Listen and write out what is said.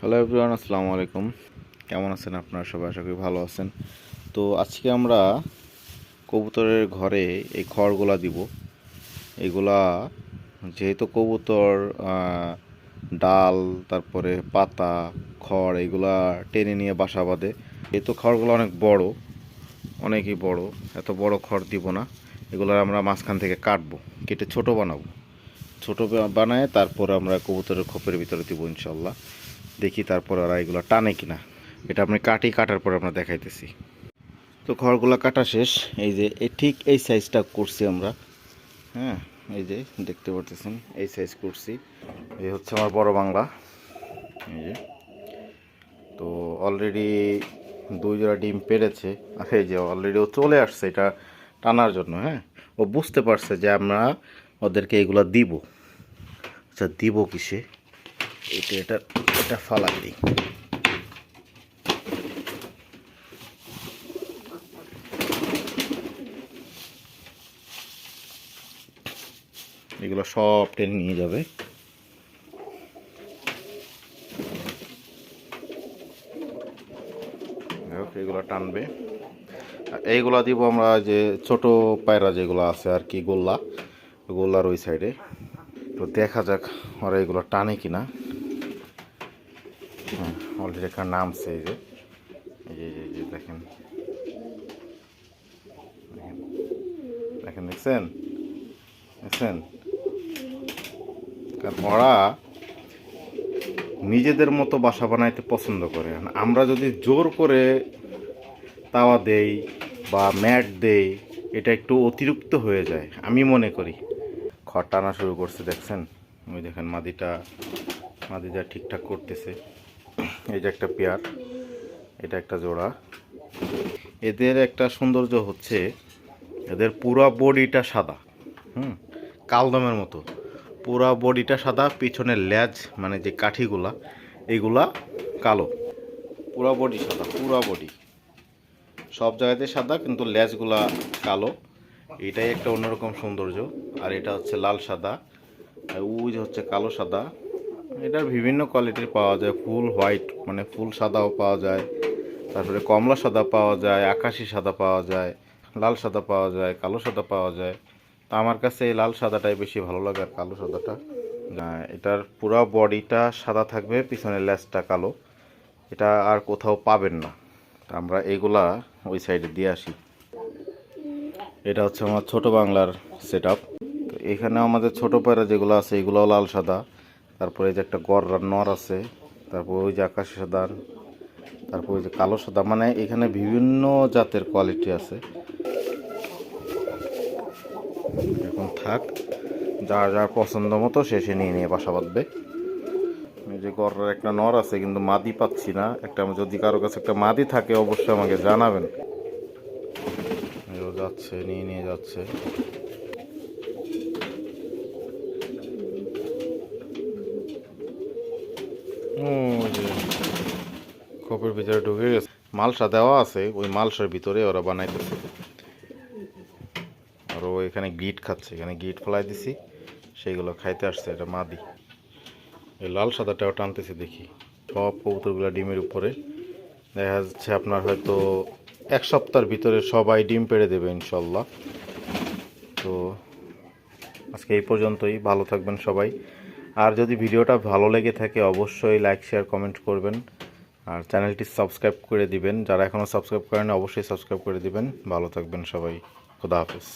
Hello everyone আসসালামু আলাইকুম। কেমন আছেন আপনারা সবাই? আশা করি ভালো আছেন। তো আজকে আমরা কবুতরের ঘরে এই খড়গুলা দিব। এগুলা যেহেতু কবুতর ডাল, তারপরে পাতা, খড়, এগুলা টেনে নিয়ে বাসা বাঁধে। যেহেতু খড়গুলো অনেক বড়, অনেকই বড়, এত বড় খড় দিব না। এগুলো আমরা মাঝখান থেকে কাটবো, কেটে ছোট বানাবো। ছোট বানায় তারপর আমরা কবুতরের খোপের ভিতরে দিব ইনশাল্লাহ দেখি তারপর ওরা এগুলো টানে কিনা। এটা আপনি কাটি, কাটার পর আমরা দেখাইতেছি। তো খড়গুলো কাটা শেষ। এই যে এই ঠিক এই সাইজটা করছি আমরা। হ্যাঁ এই যে, দেখতে পারতেছেন, এই সাইজ করছি। এই হচ্ছে আমার বড় বাংলা। এই যে, তো অলরেডি দুই জোড়া ডিম পেরেছে। আর এই যে অলরেডি ও চলে আসছে এটা টানার জন্য হ্যাঁ। ও বুঝতে পারছে যে আমরা ওদেরকে এগুলো দিব। আচ্ছা দিব কিসে? এটা এটা এটা ফালাই দিই। এগুলো সব টেনে নিয়ে যাবে। এগুলো টানবে। এইগুলা দিব আমরা যে ছোট পায়রা যেগুলো আছে আর কি, গোল্লা। গোল্লার ওই সাইডে তো দেখা যাক ওরা এগুলো টানে কিনা। অলরেডি একটা নামছে এই যে। এই যে যে- দেখেন। দেখেন। দেখছেন? দেখছেন? ওরা নিজেদের মতো বাসা বানাইতে পছন্দ করে। আমরা যদি জোর করে তাওয়া দেই বা ম্যাট দেই, এটা একটু অতিরিক্ত হয়ে যায়, আমি মনে করি। খড় টানা শুরু করছে, দেখছেন? ওই দেখেন মাদিটা মাদিটা ঠিকঠাক করতেছে। এই যে একটা পেয়ার, এটা একটা জোড়া। এদের একটা সৌন্দর্য হচ্ছে এদের পুরো বডিটা সাদা, হুম, কালদমের মতো। পুরা বডিটা সাদা পিছনের লেজ মানে যে কাঠিগুলা, এগুলা কালো। পুরা বডি সাদা, পুরা বডি। সব জায়গাতে সাদা, কিন্তু লেজগুলা কালো। এটাই একটা অন্যরকম সৌন্দর্য। আর এটা হচ্ছে লাল সাদা। আর ওই হচ্ছে কালো সাদা। এটার বিভিন্ন কোয়ালিটির পাওয়া যায়। ফুল হোয়াইট মানে ফুল সাদাও পাওয়া যায়। তারপরে কমলা সাদা পাওয়া যায়, আকাশি সাদা পাওয়া যায়, লাল সাদা পাওয়া যায়, কালো সাদা পাওয়া যায়। তা আমার কাছে এই লাল সাদাটাই বেশি ভালো লাগে আর কালো সাদাটা। এটার পুরো বডিটা সাদা থাকবে, পিছনের লেজটা কালো। এটা আর কোথাও পাবেন না। আমরা এগুলা ওই সাইডে দিয়ে আসি। এটা হচ্ছে আমার ছোট বাংলার সেট আপ তো এখানে আমাদের ছোট পায়রা যেগুলো আছে, এগুলোও লাল সাদা। তারপরে যে একটা গড় নর আছে, তারপর ওই যে আকাশি সাদা তারপর ওই যে কালো সাদা মানে এখানে বিভিন্ন জাতের কোয়ালিটি আছে। এখন থাক, যার যার পছন্দ মতো সে সে নিয়ে নিয়ে বাসা বাঁধবে। যে গড়ের একটা নর আছে, কিন্তু মাদি পাচ্ছি না। একটা যদি কারও কাছে একটা মাদি থাকে, অবশ্যই আমাকে জানাবেন। যাচ্ছে, নিয়ে নিয়ে যাচ্ছে। খোপের ভিতরে ঢুকে গেছে। মালসা দেওয়া আছে, ওই মালসার ভিতরে ওরা বানাইতেছে। আর ও এখানে গিট খাচ্ছে, এখানে গিট ফেলাই দিছি, সেইগুলো খাইতে আসছে এটা মাদি। এই লাল সাদাটাও টানতেছে দেখি। সব কবুতরগুলো ডিমের উপরে। দেখা যাচ্ছে আপনার হয়তো এক সপ্তাহের ভিতরে সবাই ডিম পেড়ে দেবে ইনশাল্লাহ। তো আজকে এই পর্যন্তই। ভালো থাকবেন সবাই। আর যদি ভিডিওটা ভালো লেগে থাকে, অবশ্যই লাইক শেয়ার কমেন্ট করবেন। আর চ্যানেলটি সাবস্ক্রাইব করে দিবেন। যারা এখনও সাবস্ক্রাইব করেন অবশ্যই সাবস্ক্রাইব করে দিবেন। ভালো থাকবেন সবাই। খুদা হাফেজ।